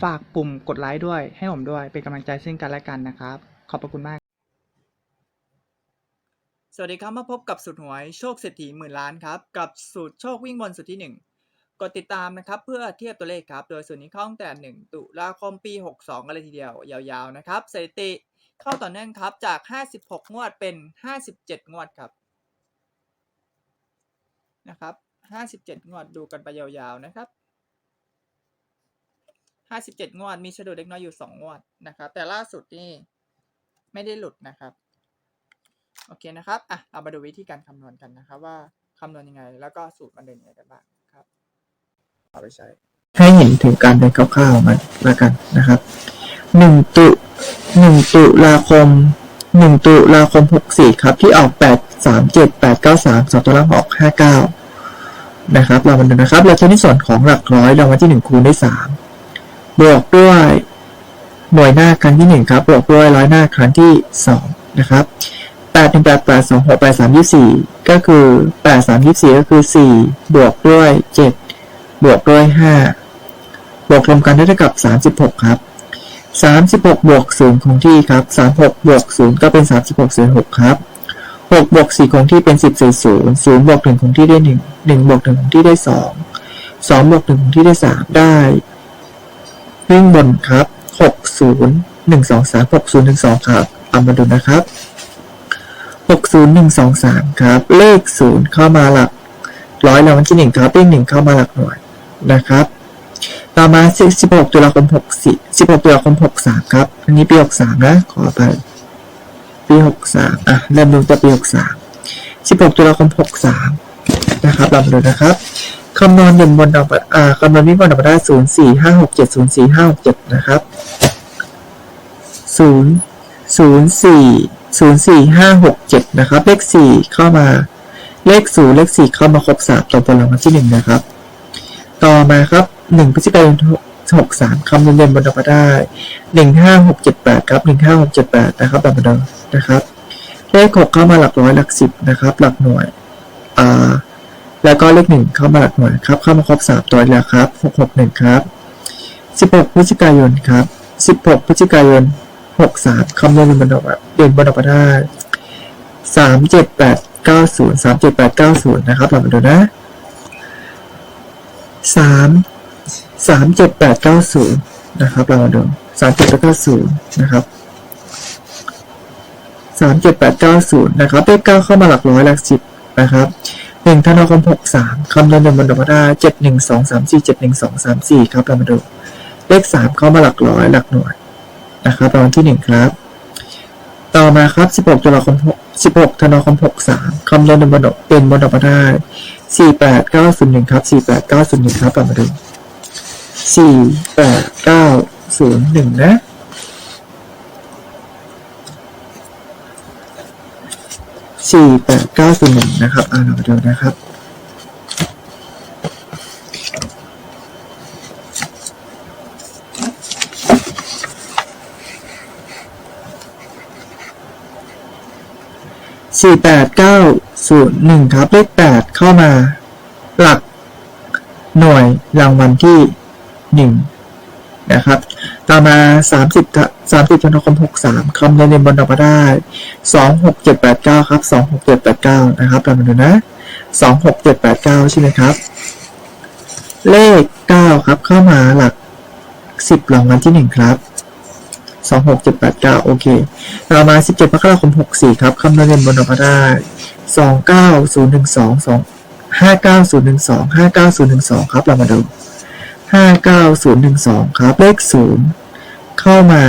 ฝากปุ่มกดไลค์ด้วย ให้ผมด้วย เป็นกำลังใจซึ่งกันและกันนะครับ ขอบพระคุณมาก สวัสดีครับ มาพบกับสูตรหวยโชคเศรษฐีหมื่นล้านครับ กับสูตรโชควิ่งบนสูตรที่ 1 กดติดตามนะครับ เพื่อเทียบตัวเลขครับ โดยสูตรนี้เข้าตั้งแต่ 1 ตุลาคมปี 62 กันเลยทีเดียว ยาวๆนะครับสถิติเข้าต่อเนื่องครับจาก 56 งวดเป็น 57 งวดครับนะครับ 57 งวดดูกันไปยาวๆนะครับ 57งวด มีสะดุดเล็กน้อยอยู่2งงวดนะครับ แต่ล่าสุดนี่ไม่ได้หลุดนะครับ โอเคนะครับ อะ เรามาดูวิธีการคำนวณกันนะครับ ว่าคำนวณยังไง แล้วก็สูตรมันเดินยังไงกันบ้างครับเอาไปใช้ ให้เห็นถึงการเดินคร่าวๆมาแล้วกันนะครับหนึ่งตุหนึ่งตุลาคมหนึ่งตุลาคมหกสี่ครับ ที่ออกแปดสามเจ็ดแปดเก้าสามสองตัวล่างออกห้าเก้านะครับ เรามาดูนะครับ เราใช้ในส่วนของหลักร้อยรางวัลที่หนึ่งคูณด้วยสาม บวกด้วยหน่วยหน้าครั้งที่หนึ่งครับ บวกด้วยร้อยหน้าครั้งที่สองนะครับแปดหนึ่งแปดแปดสองหกแปดสามยี่สี่ก็คือแปดสามยี่สี่ก็คือสี่บวกด้วยเจ็ดบวกด้วย 5 บวกรวมกันได้เท่ากับ 36 ครับ 36บหกบวกศูนย์คงที่ครับ 36 บวก 0 ก็เป็น 36 0 6ครับ 6 บวกสี่คงที่เป็น 10 0 0 0 บวก 1 คงที่ได้ 1 1 บวก 1 คงที่ได้ 2 2 บวก 1 คงที่ได้ 3 ได้ วิ่งบนครับ60 1 2 3 60 1 2ครับเอามาดูนะครับ60 1 2 3ครับ เลข0เข้ามาหลักร้อยรางวัลที่หนึ่งครับเลขหนึ่งเข้ามาหลักหน่วยนะครับต่อมา16ตุลาคม64 16ตุลาคม63ครับ อันนี้ปี63นะขอไปปี63อะเริ่มดูตัวปี63 16ตุลาคม63นะครับเรามาดูนะครับ คำนวณบนบนออกอ่าคำนวณวิ่งบนออกมาได้0 4 5 6 7 0 4 5 6 7นะครับ0 0 4 0 4 5 6 7นย์สี่ห้าหกเจ็ดนะครับ เลข4เข้ามา เลขศูนย์เลขสี่เข้ามาครบสามตัวบนรางวัลที่หนึ่งนะครับ ต่อมาครับหนึ่งพฤศจิกายนหกสามคำนวณเงินบนออกได้หนึ่งห้าหกเจ็ดแปดครับหนึ่งห้าหกเจ็ดแปดนะครับแบบเดิมนะครับ เลขหกเข้ามาหลักร้อยหลักสิบนะครับ หลักหน่วยอ่า แล้วก็เลขหนึ่งเข้ามาหลักหน่วยครับ เข้ามาครบสามตัวแล้วครับหกหกหนึ่งครับสิบหกพฤศจิกายนครับสิบหกพฤศจิกายนหกสามคำนวณเงินบนออกเด่นบนออกได้สามเจ็ดแปดเก้าศูนย์สามเจ็ดแปดเก้าศูนย์นะครับเรามาดูนะสามสามเจ็ดแปดเก้าศูนย์นะครับเรามาดูสามเจ็ดแปดเก้าศูนย์นะครับสามเจ็ดแปดเก้าศูนย์นะครับเลขเก้าเข้ามาหลักร้อยหลักสิบนะครับ หนึ่งธันวาคมหกสามคำนวณเดินบนดอกมาได้เจ็ดหนึ่งสองสามสี่เจ็ดหนึ่งสองสามสี่ครับเรามาดู เลขสามเข้ามาหลักร้อยหลักหน่วยนะครับรางวัลที่หนึ่งครับ ต่อมาครับ16ตุลาคม6 16ธันวาคม63คำนวณเป็นบนดอกเป็นบนดอกมาได้48901ครับ48901ครับกลับมาดู48901นะ 48901นะครับอ่านออกมาดูนะครับสี่แปดเก้าศูนย์หนึ่งครับเลขแปดเข้ามา หลักหน่วยรางวัลที่หนึ่งนะครับ ต่อมาสามสิบสามสิบธันวาคมหกสามคำนวณเรียนบนออกมาได้สองหกเจ็ดแปดเก้าครับสองหกเจ็ดแปดเก้านะครับเรามาดูนะสองหกเจ็ดแปดเก้าใช่ไหมครับ เลขเก้าครับ เข้ามาหลักสิบรางวัลที่หนึ่งครับสองหกเจ็ดแปดเก้าโอเค ต่อมาสิบเจ็ดมกราคมหกสี่ครับคำนวณเงินบนออกมาได้สองเก้าศูนย์หนึ่งสองสองห้าเก้าศูนย์หนึ่งสองห้าเก้าศูนย์หนึ่งสองครับ เรามาดูห้าเก้าศูนย์หนึ่งสองครับ เลขศูนย์ เข้ามา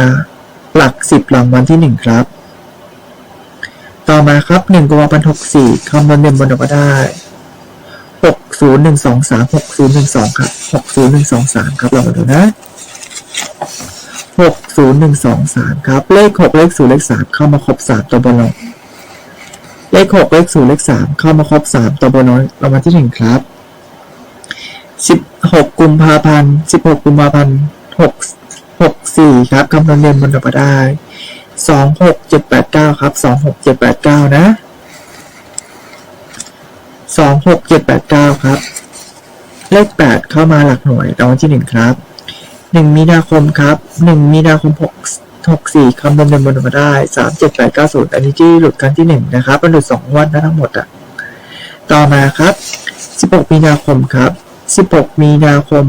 หลักสิบรางวัลที่หนึ่งครับ ต่อมาครับหนึ่งกุมภาพันหกสี่คำนวณเด่นบนออกมาได้หกศูนย์หนึ่งสองสามหกศูนย์หนึ่งสองครับหกศูนย์หนึ่งสองสามครับ เรามาดูนะหกศูนย์หนึ่งสองสามครับ เลขหกเลขศูนย์เลขสามเข้ามาครบสามตัวบนลเลขหกเลขศูนย์เลขสามเข้ามาครบสามตัวบนลงรางวัลที่หนึ่งครับสิบหกกุมภาพันธ์สิบหกกุมภาพันธ์หก หกสี่ครับคำนวณเด่นบนออกมาได้สองหกเจ็ดแปดเก้าครับสองหกเจ็ดแปดเก้านะสองหกเจ็ดแปดเก้าครับ เลขแปดเข้ามาหลักหน่วยรางวัลที่หนึ่งครับหนึ่งมีนาคมครับหนึ่งมีนาคมหกหกสี่คำนวณเงินบนมาได้สามเจ็ดแปดเก้าศูนย์อันนี้ที่หลุดครั้งที่หนึ่งนะครับมันหลุดสองงวันนะทั้งหมดอะต่อมาครับสิบหกมีนาคมครับสิบหกมีนาคม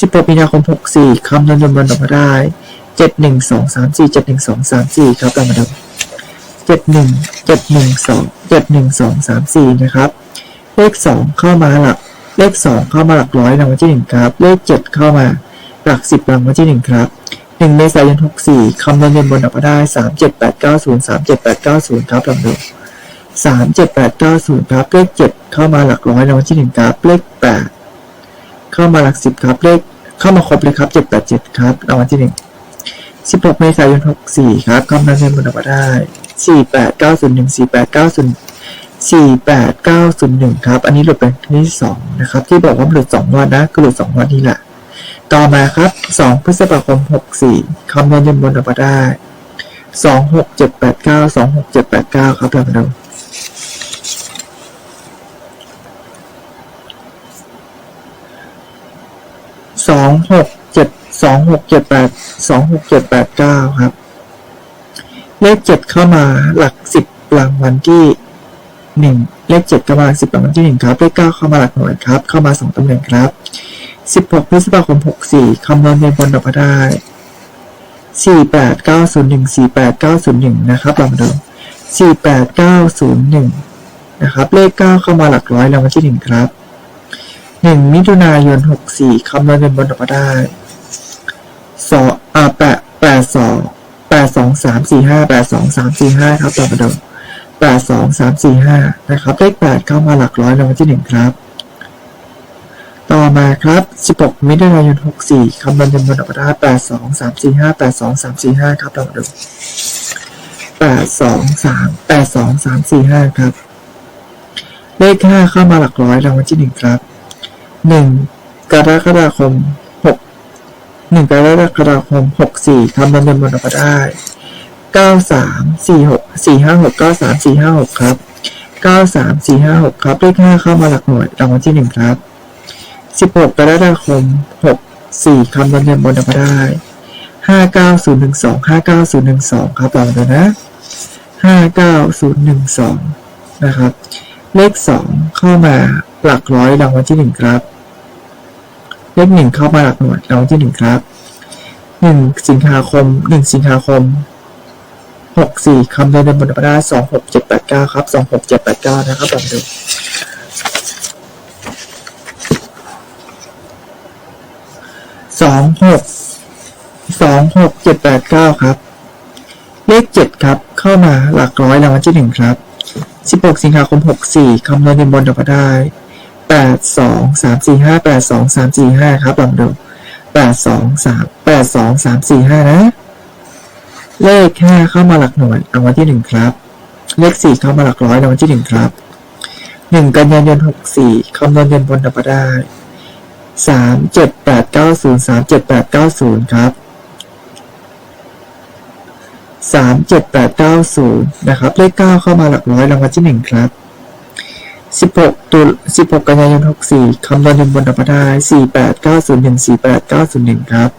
สิบหกมีนาคมหกสี่คำนวณเงินบนมาได้เจ็ดหนึ่งสองสามสี่เจ็ดหนึ่งสองสามสี่ครับเรามาดูเจ็ดหนึ่งเจ็ดหนึ่งสองเจ็ดหนึ่งสองสามสี่นะครับ เลขสองเข้ามาหลัก เลขสองเข้ามาหลักร้อยรางวัลที่หนึ่งครับ เลขเจ็ดเข้ามาหลักสิบรางวัลที่หนึ่งครับหนึ่งเมษายนหกสี่คำนวณเงินบนออกมาได้สามเจ็ดแปดเก้าศูนย์สามเจ็ดแปดเก้าศูนย์ครับลองดูสามเจ็ดแปดเก้าศูนย์ครับ เลขเจ็ดเข้ามาหลักร้อยรางวัลที่หนึ่งครับ เลขแปด เข้ามาหลักสิบครับ เลขเข้ามาครบเลยครับเจ็ดแปดเจ็ดครับรางวัลที่หนึ่ง16เมษายน64ครับคำนวณเงินบนออกมาได้48901 48901 48901ครับ อันนี้หลุดเป็นครั้งที่สองนะครับ ที่บอกว่าหลุด2วันนะก็หลุด2วันนี่แหละ ต่อมาครับ2พฤษภาคม64คำนวณเงินบนออกมาได้26789 26789ครับเรามาดู สองหกเจ็ดสองหกเจ็ดแปดสองหกเจ็ดแปดเก้าครับ เลขเจ็ดเข้ามาหลักสิบรางวัลที่หนึ่งเลขเจ็ดเข้ามาหลักสิบรางวัลที่หนึ่งครับ เลขเก้าเข้ามาหลักหน่วยครับ เข้ามาสองตำแหน่งครับสิบหกพฤษภาคมหกสี่คำนวณเงินบนออกได้สี่แปดเก้าศูนย์หนึ่งสี่แปดเก้าศูนย์หนึ่งนะครับลองมาดูสี่แปดเก้าศูนย์หนึ่งนะครับ เลขเก้าเข้ามาหลักร้อยรางวัลที่หนึ่งครับ หนึ่งมิถุนายนหกสี่คำนวณเงินบนออกมาได้สองอ่าแปดแปดสองแปดสองสามสี่ห้าแปดสองสามสี่ห้าครับต่อมาดูแปดสองสามสี่ห้านะครับเลขแปดเข้ามาหลักร้อยรางวัลที่หนึ่งครับ ต่อมาครับสิบหกมิถุนายนหกสี่คำนวณจำนวนออกมาได้แปดสองสามสี่ห้าแปดสองสามสี่ห้าครับต่อมาดูแปดสองสามแปดสองสามสี่ห้าครับ เลขห้าเข้ามาหลักร้อยรางวัลที่หนึ่งครับ หนึ่งกรกฎาคมหกหนึ่งกรกฎาคมหกสี่คำนวณเงินบนออกมาได้เก้าสามสี่หกสี่ห้าหกเก้าสามสี่ห้าหกครับเก้าสามสี่ห้าหกครับเลขห้าเข้ามาหลักหน่วยรางวัลที่หนึ่งครับสิบหกกรกฎาคมหกสี่คำนวณเงินบนออกมาได้ห้าเก้าศูนย์หนึ่งสองห้าเก้าศูนย์หนึ่งสองครับลองดูนะห้าเก้าศูนย์หนึ่งสองนะครับ เลขสองเข้ามาหลักร้อยรางวัลที่หนึ่งครับ เลขหนึ่งเข้ามาหลักหน่วยรางวัลที่หนึ่งครับหนึ่งสิงหาคมหนึ่งสิงหาคมหกสี่คำเดินบนธรรมดาสองหกเจ็ดแปดเก้าครับสองหกเจ็ดแปดเก้านะครับลองดูสองหกสองหกเจ็ดแปดเก้าครับ เลขเจ็ดครับ เข้ามาหลักร้อยรางวัลที่หนึ่งครับสิบหกสิงหาคมหกสี่คำนวณเดินบนธรรมดา แปดสองสามสี่ห้าแปดสองสามสี่ห้าครับลองดูแปดสองสามแปดสองสามสี่ห้านะ เลขห้าเข้ามาหลักหน่วยรางวัลที่หนึ่งครับ เลขสี่เข้ามาหลักร้อยรางวัลที่หนึ่งครับหนึ่งกันยายนหกสี่คำนวณเงินบนธรรมดาสามเจ็ดแปดเก้าศูนย์สามเจ็ดแปดเก้าศูนย์ครับสามเจ็ดแปดเก้าศูนย์นะครับ เลขเก้าเข้ามาหลักร้อยรางวัลที่หนึ่งครับ สิบหกตุลสิบหกกันยายนหกสี่คำนวณเงินบนธรรมดาสี่แปดเก้าศูนย์หนึ่งสี่แปดเก้าศูนย์หนึ่งครับ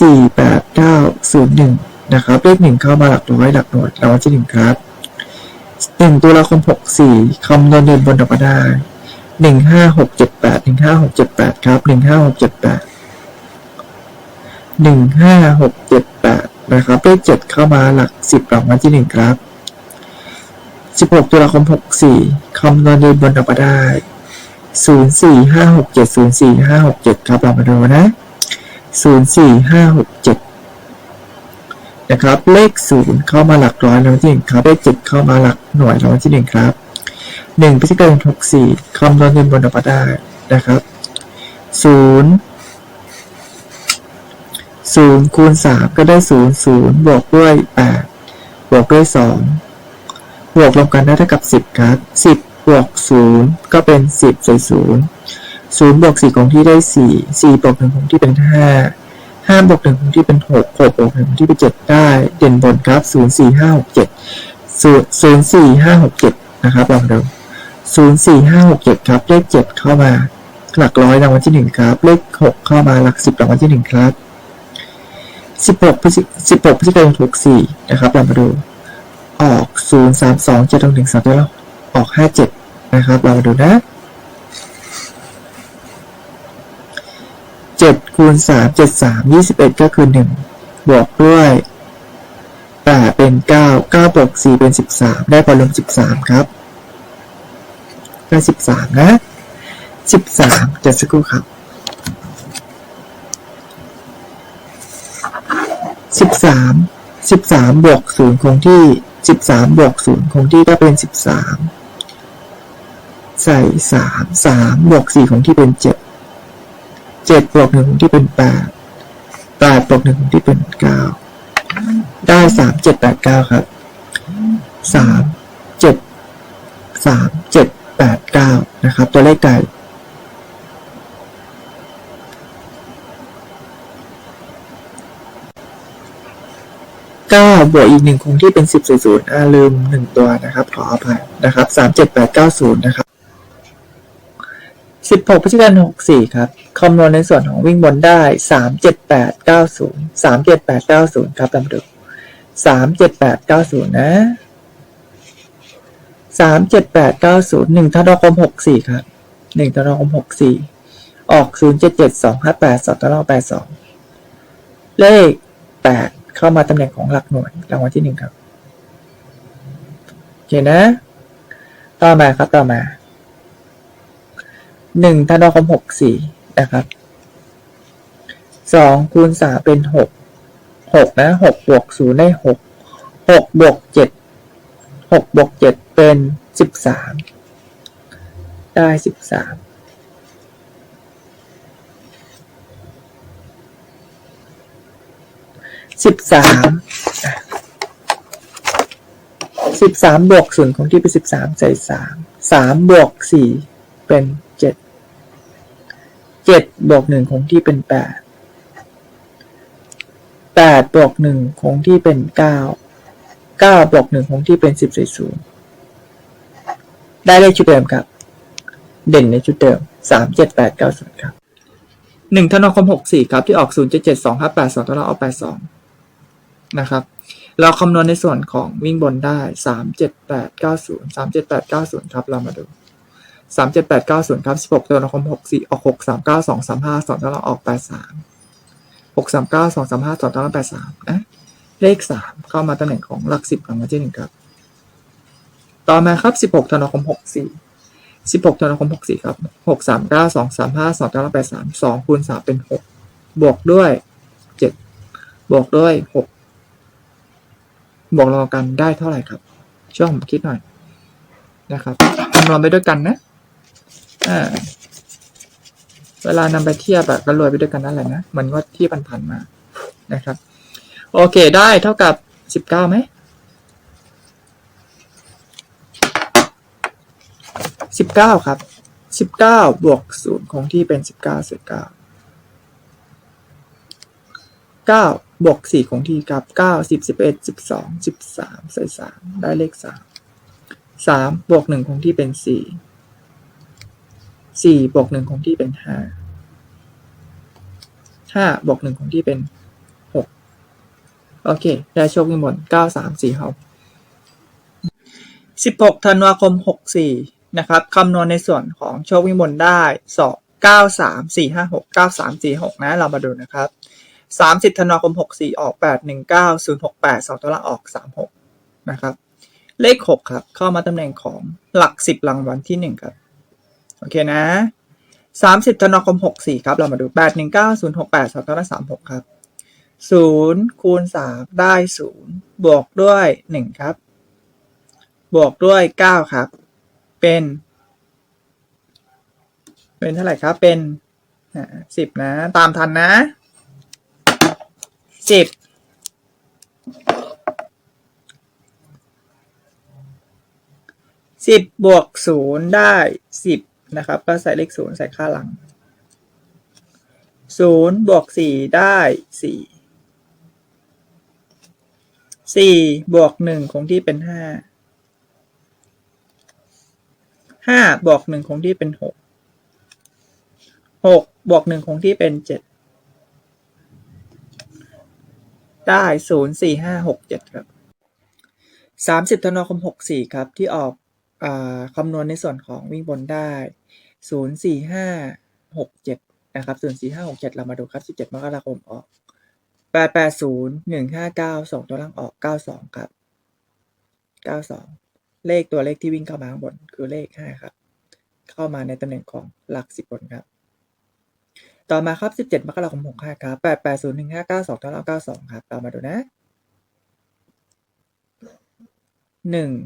สี่แปดเก้าศูนย์หนึ่งนะครับ เลขหนึ่งเข้ามาหลักร้อยหลักหน่วยรางวัลที่หนึ่งครับหนึ่งตุลาคมหกสี่คำนวณเงินบนธรรมดาหนึ่งห้าหกเจ็ดแปดหนึ่งห้าหกเจ็ดแปดครับหนึ่งห้าหกเจ็ดแปดหนึ่งห้าหกเจ็ดแปดนะครับ เลขเจ็ดเข้ามาหลักสิบรางวัลที่หนึ่งครับสิบหกตุลาคมหกสี่ คำนวณเดินบนออกมาได้ศูนย์สี่ห้าหกเจ็ดศูนย์สี่ห้าหกเจ็ดครับเรามาดูนะศูนย์สี่ห้าหกเจ็ดนะครับ เลขศูนย์เข้ามาหลักร้อยรางวัลที่หนึ่งครับ เลขเจ็ดเข้ามาหลักหน่วยรางวัลที่หนึ่งครับหนึ่งพฤศจิกายนหกสี่คำนวณเดินบนออกมาได้นะครับศูนย์ศูนย์คูณสามก็ได้ศูนย์ศูนย์บวกด้วยแปดบวกด้วยสอง บวกรวมกันได้เท่ากับ 10 ครับ 10บวก0ก็เป็น 10ส่วน0 0บวก4คงที่ได้ 4 4บวก1คงที่เป็น 5 5บวก1คงที่เป็น 6 6บวก1คงที่เป็น 7 ได้ เด่นบนครับ 0 4 5 6 7 0 4 5 6 7 นะครับลองดู0 4 5 6 7 ครับ เลข 7 เข้ามา หลักร้อยรางวัลที่ 1 ครับ เลข 6 เข้ามาหลัก 10รางวัลที่ 1 ครับ 16 16พฤศจิกายน64 นะครับเรามาดู ออก 0 3 2 7 1 3ตัวแล้วออก 5 7 นะครับ เรามาดูนะ 7 คูณ 3 7 3 21 ก็คือ 1 บวกด้วย8เป็น 9 9บวก4เป็น 13 ได้พอรวม13 ครับได้13 นะ 13จะสักครู่ครับสิบสามสิบวกศูนย์คงที่ สิบสามบวกศูนย์คงที่ก็เป็นสิบสามใส่สามสามบวกสี่คงที่เป็นเจ็ดเจ็ดบวกหนึ่งคงที่เป็นแปดแปดบวกหนึ่งคงที่เป็นเก้าได้สามเจ็ดแปดเก้าครับสามเจ็ดสามเจ็ดแปดเก้านะครับ ตัวเลขไก่ เก้า บวกอีกหนึ่งคงที่เป็นสิบศูนย์ศูนย์อ่าลืมหนึ่งตัวนะครับ ขออภัยนะครับสามเจ็ดแปดเก้าศูนย์นะครับสิบหกพฤศจิกายนหกสี่ครับคำนวณในส่วนของวิ่งบนได้สามเจ็ดแปดเก้าศูนย์สามเจ็ดแปดเก้าศูนย์ครับตามดูสามเจ็ดแปดเก้าศูนย์นะสามเจ็ดแปดเก้าศูนย์หนึ่งธันวาคมหกสี่ครับหนึ่งธันวาคมหกสี่ออกศูนย์เจ็ดเจ็ดสองห้าแปดสองธันวาคมแปดสองเลขแปด เข้ามาตำแหน่งของหลักหน่วยรางวัลที่หนึ่งครับโอเคนะ ต่อมาครับต่อมาหนึ่งธันวาคมหกสี่นะครับสองคูณสามเป็นหกหกนะหกบวกศูนย์ได้หกหกบวกเจ็ดหกบวกเจ็ดเป็นสิบสามได้สิบสาม สิบสามสิบสามบวกศูนย์ของที่เป็นสิบสามใส่สามสามบวกสี่เป็นเจ็ดเจ็ดบวกหนึ่งคงที่เป็นแปดแปดบวกหนึ่งคงที่เป็นเก้าเก้าบวกหนึ่งคงที่เป็นสิบใส่ศูนย์ได้เลขชุดเดิมครับ เด่นในชุดเดิมสามเจ็ดแปดเก้าศูนย์ครับหนึ่งธันวาคมหกสี่ครับที่ออกศูนย์เจ็ดเจ็ดสองห้าแปดสองตัวเราเอาแปดสอง นะครับ เราคำนวณในส่วนของวิ่งบนได้สามเจ็ดแปดเก้าศูนย์สามเจ็ดแปดเก้าศูนย์ครับ เรามาดูสามเจ็ดแปดเก้าศูนย์ครับสิบหกตัวละคมหกสี่ออกหกสามเก้าสองสามห้าสองตัวเราออกแปดสามหกสามเก้าสองสามห้าสองตัวเราแปดสามนะเลขสามเข้ามาตำแหน่งของหลักสิบรางวัลที่หนึ่งครับ ต่อมาครับสิบหกธันวาคมหกสี่สิบหกธันวาคมหกสี่ครับหกสามเก้าสองสามห้าสองตัวเราแปดสามสองคูณสามเป็นหกบวกด้วยเจ็ดบวกด้วยหก บวกรอกันได้เท่าไหร่ครับ ช่วยผมคิดหน่อยนะครับคำนวณไปด้วยกันนะอ่าเวลานำไปเทียบอะก็รวยไปด้วยกันนั่นแหละนะเหมือนว่าที่ผ่านๆมานะครับ โอเคได้เท่ากับสิบเก้าไหมสิบเก้าครับสิบเก้าบวกศูนย์คงที่เป็นสิบเก้าสิบเก้าเก้า บวกสี่คงที่กับเก้าสิบสิบเอ็ดสิบสองสิบสามใส่สามได้เลขสามสามบวกหนึ่งคงที่เป็นสี่สี่บวกหนึ่งคงที่เป็นห้าห้าบวกหนึ่งคงที่เป็นหกโอเค ได้โชคมีหมดเก้าสามสี่หกสิบหกธันวาคมหกสี่นะครับคำนวณในส่วนของโชควิมลได้สองเก้าสามสี่ห้าหกเก้าสามสี่หกนะ เรามาดูนะครับ สามสิบธันวาคมหกสี่ออกแปดหนึ่งเก้าศูนย์หกแปดสองตัวละออกสามหกนะครับ เลขหกครับ เข้ามาตำแหน่งของหลักสิบรางวัลที่หนึ่งครับ โอเคนะสามสิบธันวาคมหกสี่ครับ เรามาดูแปดหนึ่งเก้าศูนย์หกแปดสองเก้าสามหกครับศูนย์คูณสามได้ศูนย์บวกด้วยหนึ่งครับ บวกด้วยเก้าครับ เป็น เป็นเท่าไหร่ครับ เป็นสิบนะ ตามทันนะ สิบสิบบวกศูนย์ได้สิบนะครับ ก็ใส่เลขศูนย์ใส่ค่าหลังศูนย์บวกสี่ได้สี่สี่บวกหนึ่งคงที่เป็นห้าห้าบวกหนึ่งคงที่เป็นหกหกบวกหนึ่งคงที่เป็นเจ็ด ได้ศูนย์สี่ห้าหกเจ็ดครับสามสิบธันวาคมหกสี่ครับ ที่ออกอคำนวณในส่วนของวิ่งบนได้ศูนย์สี่ห้าหกเจ็ดนะครับศูนย์สี่ห้าหกเจ็ดเรามาดูครับสิบเจ็ดมกราคมออกแปดแปดศูนย์หนึ่งห้าเก้าสองตัวล่างออกเก้าสองครับเก้าสองเลขตัวเลขที่วิ่งเข้ามาข้างบนคือเลขห้าครับ เข้ามาในตำแหน่งของหลักสิบบนครับ ต่อมาครับ 17 มกราคม65ครับ8801592เท่ากับ92 ครับ เรามาดูนะ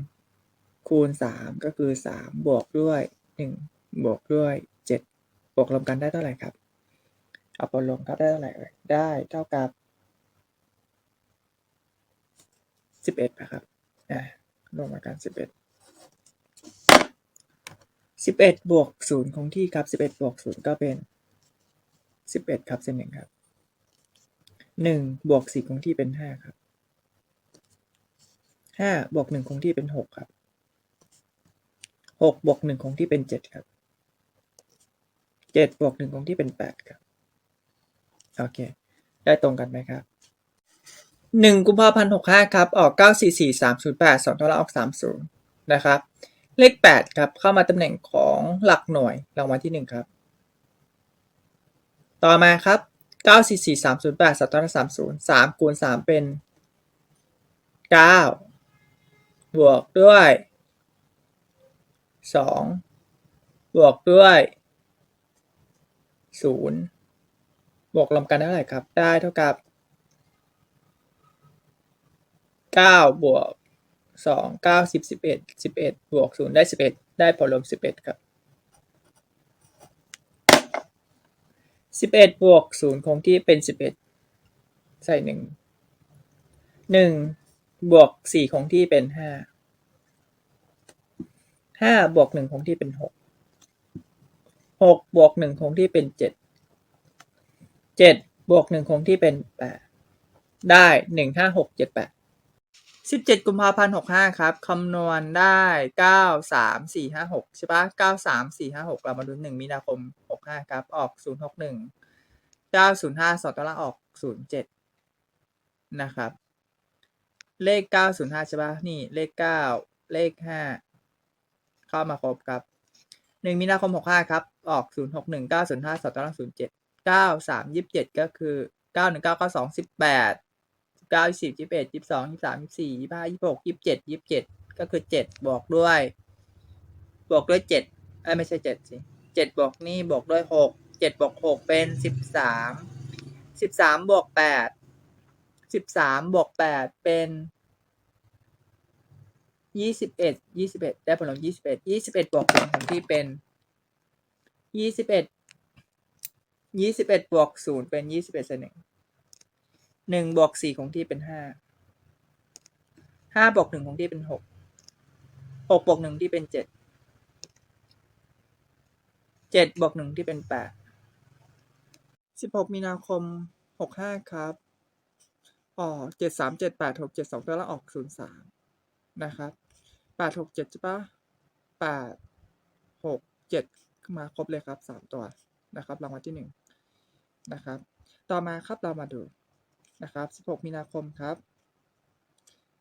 1 คูณ 3 ก็คือ 3 บวกด้วย 1 บวกด้วย 7 บวกรวมกันได้เท่าไหร่ครับ เอาผลรวมครับได้เท่าไหร่เอ่ยได้เท่ากับ 11นะครับอ่ารวมกัน 11 11บวก0คงที่ครับ11บวก0ก็เป็น สิบเอ็ดครับเส้นหนึ่งครับหนึ่งบวกสี่คงที่เป็นห้าครับห้าบวกหนึ่งคงที่เป็นหกครับหกบวกหนึ่งคงที่เป็นเจ็ดครับเจ็ดบวกหนึ่งคงที่เป็นแปดครับโอเค ได้ตรงกันไหมครับหนึ่งกุมภาพันธ์หกห้าครับ ออกเก้าสี่สี่สามศูนย์แปดสองตัวละออกสามศูนย์นะครับ เลขแปดครับ เข้ามาตำแหน่งของหลักหน่วยรางวัลที่หนึ่งครับ ต่อมาครับ 9 4 4 3 0 8 3ตัวละ30 3คูณ3เป็น 9 บวกด้วย 2 บวกด้วย 0 บวกรวมกันได้เท่าไหร่ครับ ได้เท่ากับ 9 บวก 2 9 10 11 11 บวก 0 ได้ 11 ได้ผลรวม 11 ครับ สิบเอ็ดบวกศูนย์คงที่เป็นสิบเอ็ดใส่หนึ่งหนึ่งบวกสี่คงที่เป็นห้าห้าบวกหนึ่งคงที่เป็นหกหกบวกหนึ่งคงที่เป็นเจ็ดเจ็ดบวกหนึ่งคงที่เป็นแปดได้หนึ่งห้าหกเจ็ดแปด สิบเจ็ดกุมภาพันธ์หกห้าครับ คำนวณได้เก้าสามสี่ห้าหกใช่ปะเก้าสามสี่ห้าหกเรามาดูหนึ่งมีนาคมหกห้าครับ ออกศูนย์หกหนึ่งเก้าศูนย์ห้าสองตัวละออกศูนย์เจ็ดนะครับ เลขเก้าศูนย์ห้าใช่ปะนี่ เลขเก้าเลขห้าเข้ามาครบครับหนึ่งมีนาคมหกห้าครับ ออกศูนย์หกหนึ่งเก้าศูนย์ห้าสองตัวละศูนย์เจ็ดเก้าสามยี่สิบเจ็ดก็คือเก้าหนึ่ง เก้าสิบยี่สิบเอ็ดยี่สิบสองยี่สิบสามยี่สิบสี่ยี่สิบห้ายี่สิบหกยี่สิบเจ็ดยี่สิบเจ็ดก็คือเจ็ดบวกด้วย บวกด้วยเจ็ดเอ้ยไม่ใช่เจ็ดสิเจ็ดบวกนี่บวกด้วยหกเจ็ดบวกหกเป็นสิบสามสิบสามบวกแปดสิบสามบวกแปดเป็นยี่สิบเอ็ดยี่สิบเอ็ดได้ผลลัพธ์ยี่สิบเอ็ดยี่สิบเอ็ดบวกศูนย์ของที่เป็นยี่สิบเอ็ดยี่สิบเอ็ดบวกศูนย์เป็นยี่สิบเอ็ดส่วนหนึ่ง หนึ่งบวกสี่คงที่เป็นห้าห้าบวกหนึ่งคงที่เป็นหกหกบวกหนึ่งที่เป็นเจ็ดเจ็ดบวกหนึ่งที่เป็นแปดสิบหกมีนาคมหกห้าครับอ๋อเจ็ดสามเจ็ดแปดหกเจ็ดสองตัวละออกศูนย์สามนะครับแปดหกเจ็ดใช่ปะแปดหกเจ็ดมาครบเลยครับสามตัวนะครับรางวัลที่หนึ่งนะครับ ต่อมาครับเรามาดู นะครับ 16 มีนาคมครับ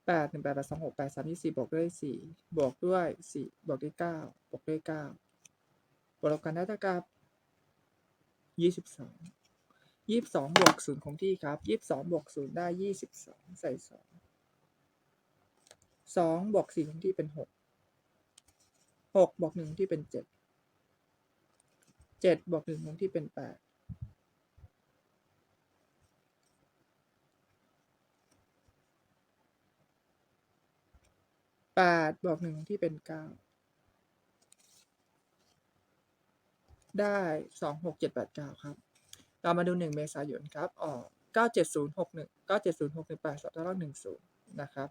8 1 8 8 2 6 8 3 2 4บวกด้วย 4 บวกด้วย 4 บวกด้วย 9 บวกด้วย 9 บวกกันได้เท่ากับ 22 22 บวก0องที่ครับ 22 บวก 0 ได้ 22 ใส่ 2 2 บวก4องที่เป็น 6 6 บวก 1 ที่เป็น 7 7 บวก 1 คงที่เป็น 8 แปดบวกหนึ่งที่เป็นเก้าได้สองหกเจ็ดแปดเก้าครับ เรามาดูหนึ่งเมษายนครับ ออกเก้าเจ็ดศูนย์หกหนึ่งเก้าเจ็ดศูนย์หกหนึ่งแปดสองตัวล่างหนึ่งศูนย์นะครับ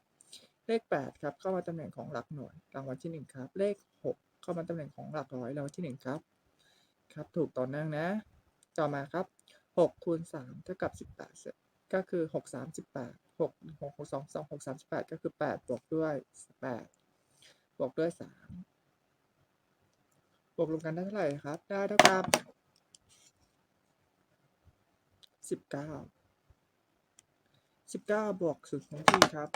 เลขแปดครับ เข้ามาตำแหน่งของหลักหน่วยรางวัลที่หนึ่งครับ เลขหกเข้ามาตำแหน่งของหลักร้อยรางวัลที่หนึ่งครับ ครับ ถูกต่อเนื่องนะ ต่อมาครับหกคูณสามเท่ากับสิบแปดก็คือหกสามสิบแปด หกหกหกสองสองหกสามสิบแปดก็คือแปดบวกด้วยแปดบวกด้วยสามบวกรวมกันได้เท่าไหร่ครับ ได้เท่ากับสิบเก้าสิบเก้าบวกศูนย์ของที่ครับ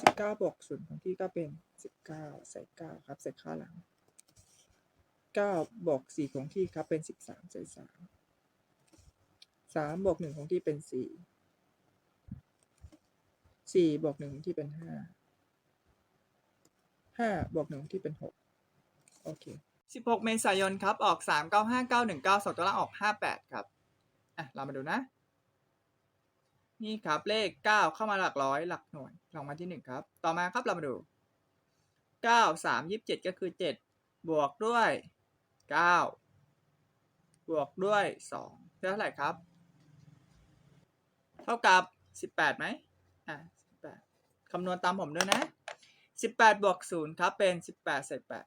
สิบเก้าบวกศูนย์ของที่ก็เป็นสิบเก้าใส่เก้าครับใส่ข้าหลังเก้าบวกสี่ของที่ครับเป็นสิบสามใส่สามสามบวกหนึ่งของที่เป็นสี่ สี่บวกหนึ่งที่เป็นห้าห้าบวกหนึ่งที่เป็นหกโอเคสิบหกเมษายนครับ ออกสามเก้าห้าเก้าหนึ่งเก้าสองตัวล่างออกห้าแปดครับอะเรามาดูนะ นี่ครับเลขเก้าเข้ามาหลักร้อยหลักหน่วยรางวัลที่หนึ่งครับ ต่อมาครับเรามาดูเก้าสามยี่สิบเจ็ดก็คือเจ็ดบวกด้วยเก้าบวกด้วยสองเท่าไหร่ครับ เท่ากับสิบแปดไหมอะำนวณตามผมด้วยนะสิบแปดบวกศูนย์ครับเป็นสิบแปดเศษแปด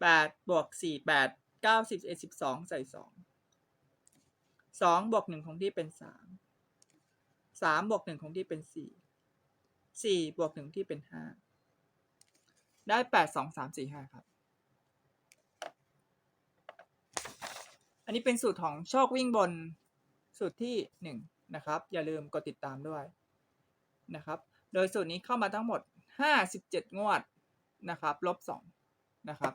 แปดบวกสี่แปดเก้าสิบเอ็ดสิบสองใส่สองสองบวกหนึ่งคงที่เป็นสามสามบวกหนึ่งคงที่เป็นสี่สี่บวกหนึ่งที่เป็นห้าได้แปดสองสามสี่ห้าครับ อันนี้เป็นสูตรของโชควิ่งบนสูตรที่ห นะครับ อย่าลืมกดติดตามด้วยนะครับ โดยสูตรนี้เข้ามาทั้งหมดห้าสิบเจ็ดงวดนะครับลบสองนะครับ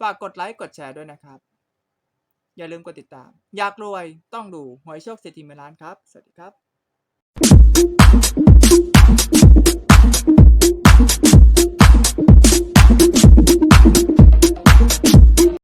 ฝากกดไลค์กดแชร์ด้วยนะครับ อย่าลืมกดติดตาม อยากรวยต้องดูหวยโชคเศรษฐีเมล้านครับ สวัสดีครับ